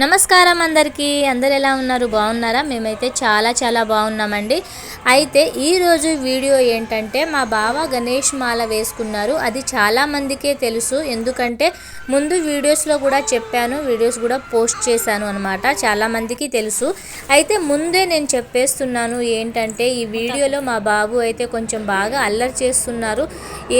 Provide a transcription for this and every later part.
నమస్కారం అందరికీ. అందరు ఎలా ఉన్నారు? బాగున్నారా? మేమైతే చాలా చాలా బాగున్నామండి. అయితే ఈరోజు వీడియో ఏంటంటే మా బావ గణేష్ మాల వేసుకున్నారు. అది చాలా మందికే తెలుసు. ఎందుకంటే ముందు వీడియోస్లో కూడా చెప్పాను. వీడియోస్ కూడా పోస్ట్ చేశాను అనమాట చాలామందికి తెలుసు. అయితే ముందే నేను చెప్పేస్తున్నాను ఏంటంటే ఈ వీడియోలో మా బాబు అయితే కొంచెం బాగా అల్లరి చేస్తున్నారు.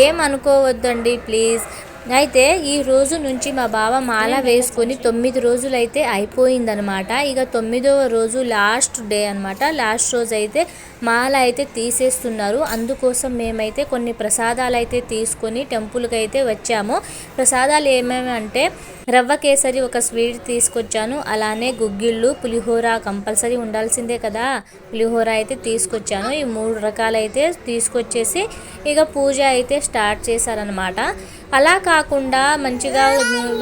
ఏమనుకోవద్దండి. ప్లీజ్ అయితే ఈ రోజు నుంచి మా బావ మాల వేసుకొని తొమ్మిది రోజులు అయితే అయిపోయిందనమాట ఇక తొమ్మిదవ రోజు లాస్ట్ డే అనమాట లాస్ట్ రోజు అయితే మాల అయితే తీసేస్తున్నారు. అందుకోసం మేమైతే కొన్ని ప్రసాదాలు అయితే తీసుకొని టెంపుల్కి అయితే వచ్చాము. ప్రసాదాలు ఏమేమి అంటే రవ్వ కేసరి ఒక స్వీట్ తీసుకొచ్చాను. అలానే గుగ్గిళ్ళు పులిహోర కంపల్సరీ ఉండాల్సిందే కదా. పులిహోర అయితే తీసుకొచ్చాను. ఈ మూడు రకాలైతే తీసుకొచ్చేసి ఇక పూజ అయితే స్టార్ట్ చేశారనమాట అలా కాకుండా మంచిగా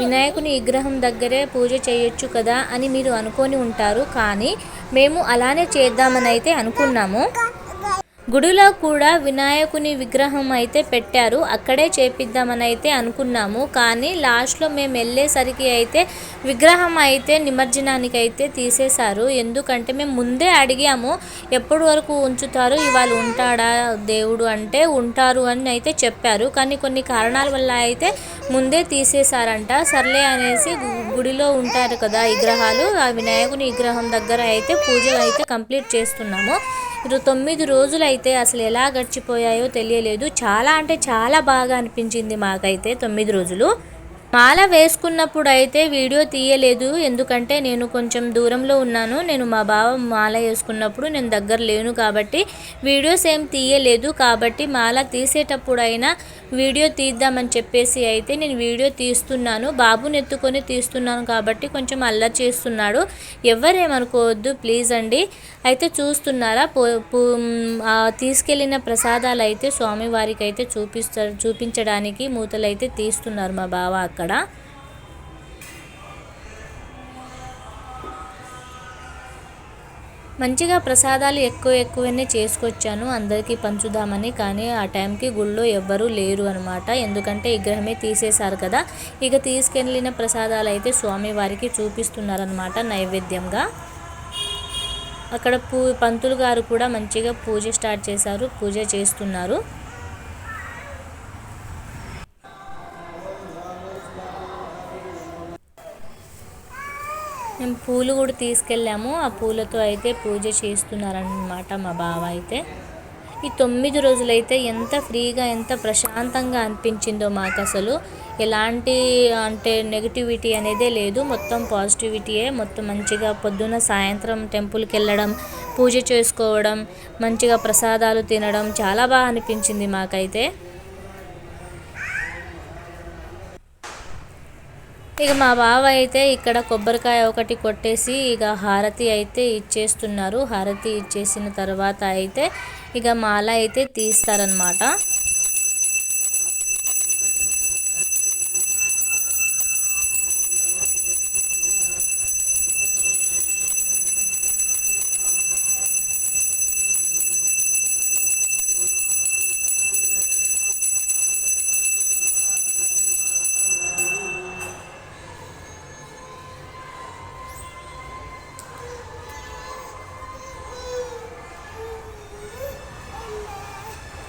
వినాయకుని విగ్రహం దగ్గరే పూజ చేయొచ్చు కదా అని మీరు అనుకొని ఉంటారు. కానీ మేము అలానే చేద్దామని అయితే అనుకున్నాము. గుడిలో కూడా వినాయకుని విగ్రహం అయితే పెట్టారు. అక్కడే చేపిద్దామని అయితే అనుకున్నాము. కానీ లాస్ట్లో మేము వెళ్ళేసరికి అయితే విగ్రహం అయితే నిమజ్జనానికి అయితే తీసేశారు. ఎందుకంటే మేము ముందే అడిగాము ఎప్పటి వరకు ఉంచుతారు ఇవాళ ఉంటాడా దేవుడు అంటే ఉంటారు అని అయితే చెప్పారు. కానీ కొన్ని కారణాల వల్ల అయితే ముందే తీసేశారంట. సర్లే అనేసి గుడిలో ఉంటారు కదా విగ్రహాలు ఆ వినాయకుని విగ్రహం దగ్గర అయితే పూజలు అయితే కంప్లీట్ చేస్తున్నాము. తొమ్మిది రోజులు అయితే అసలు ఎలా గడిచిపోయాయో తెలియలేదు. చాలా అంటే చాలా బాగా అనిపించింది మాకైతే తొమ్మిది రోజులు. మాల వేసుకున్నప్పుడు అయితే వీడియో తీయలేదు. ఎందుకంటే నేను కొంచెం దూరంలో ఉన్నాను. నేను మా బావ మాల వేసుకున్నప్పుడు నేను దగ్గర లేను కాబట్టి వీడియోస్ ఏం తీయలేదు. కాబట్టి మాల తీసేటప్పుడు అయినా వీడియో తీద్దామని చెప్పేసి అయితే నేను వీడియో తీస్తున్నాను. బాబుని ఎత్తుకొని తీస్తున్నాను కాబట్టి కొంచెం అల్లరి చేస్తున్నాడు. ఎవరేమనుకోవద్దు ప్లీజ్ అండి. అయితే చూస్తున్నారా? తీసుకెళ్ళిన ప్రసాదాలు అయితే స్వామివారికి అయితే చూపిస్తారు చూపించడానికి మూతలు అయితే తీస్తున్నారు మా బావ అక్కడ మంచిగా ప్రసాదాలు ఎక్కువ ఎక్కువనే చేసుకొచ్చాను. అందరికీ పంచుదామని కానీ ఆ టైంకి గుళ్ళో ఎవ్వరూ లేరు అనమాట ఎందుకంటే విగ్రహమే తీసేశారు కదా. ఇక తీసుకెళ్ళిన ప్రసాదాలు అయితే స్వామివారికి చూపిస్తున్నారనమాట నైవేద్యంగా. అక్కడ పూ పంతులు గారు కూడా మంచిగా పూజ స్టార్ట్ చేశారు. పూజ చేస్తున్నారు. మేము పూలు కూడా తీసుకెళ్ళాము. ఆ పూలతో అయితే పూజ చేస్తున్నారనమాట మా బావ అయితే. ఈ తొమ్మిది రోజులైతే ఎంత ఫ్రీగా ఎంత ప్రశాంతంగా అనిపించిందో మాకు అసలు ఎలాంటి అంటే నెగిటివిటీ అనేదే లేదు. మొత్తం పాజిటివిటీయే. మొత్తం మంచిగా పొద్దున్న సాయంత్రం టెంపుల్కి వెళ్ళడం పూజ చేసుకోవడం మంచిగా ప్రసాదాలు తినడం చాలా బాగా అనిపించింది మాకైతే. ఇక మా బావ అయితే ఇక్కడ కొబ్బరికాయ ఒకటి కొట్టేసి ఇక హారతి అయితే ఇచ్చేస్తున్నారు. హారతి ఇచ్చేసిన తర్వాత అయితే ఇక మాల అయితే తీస్తారనమాట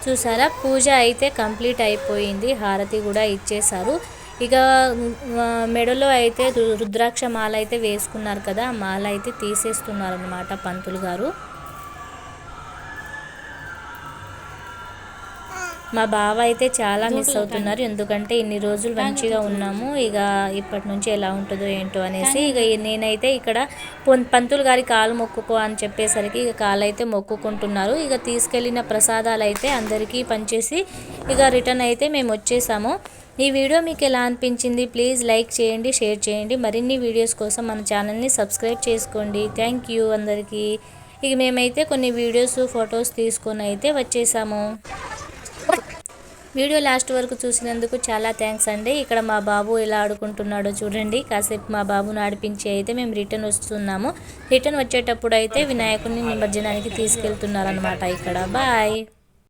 చూసారా? పూజ అయితే కంప్లీట్ అయిపోయింది. హారతి కూడా ఇచ్చేశారు. ఇక మెడలో అయితే రుద్రాక్ష మాల అయితే వేసుకున్నారు కదా మాల అయితే తీసేస్తున్నారు అనమాట పంతులు గారు. మా బావ అయితే చాలా మిస్ అవుతున్నారు. ఎందుకంటే ఇన్ని రోజులు మంచిగా ఉన్నాము. ఇక ఇప్పటి నుంచి ఎలా ఉంటుందో ఏంటో అనేసి ఇక నేనైతే ఇక్కడ పంతులు గారి కాలు మొక్కుకో అని చెప్పేసరికి ఇక కాలు అయితే మొక్కుకుంటున్నారు. ఇక తీసుకెళ్ళిన ప్రసాదాలు అయితే అందరికీ పనిచేసి ఇక రిటర్న్ అయితే మేము వచ్చేసాము. ఈ వీడియో మీకు ఎలా అనిపించింది? ప్లీజ్ లైక్ చేయండి షేర్ చేయండి. మరిన్ని వీడియోస్ కోసం మన ఛానల్ని సబ్స్క్రైబ్ చేసుకోండి. థ్యాంక్ యూ అందరికీ. ఇక మేమైతే కొన్ని వీడియోస్ ఫొటోస్ తీసుకొని అయితే వచ్చేసాము. వీడియో లాస్ట్ వరకు చూసినందుకు చాలా థ్యాంక్స్ అండి. ఇక్కడ మా బాబు ఎలా ఆడుకుంటున్నాడో చూడండి. కాసేపు మా బాబును ఆడిపించి అయితే మేము రిటర్న్ వస్తున్నాము. రిటర్న్ వచ్చేటప్పుడు అయితే వినాయకుడిని నిమజ్జనానికి తీసుకెళ్తున్నారనమాట ఇక్కడ. బాయ్.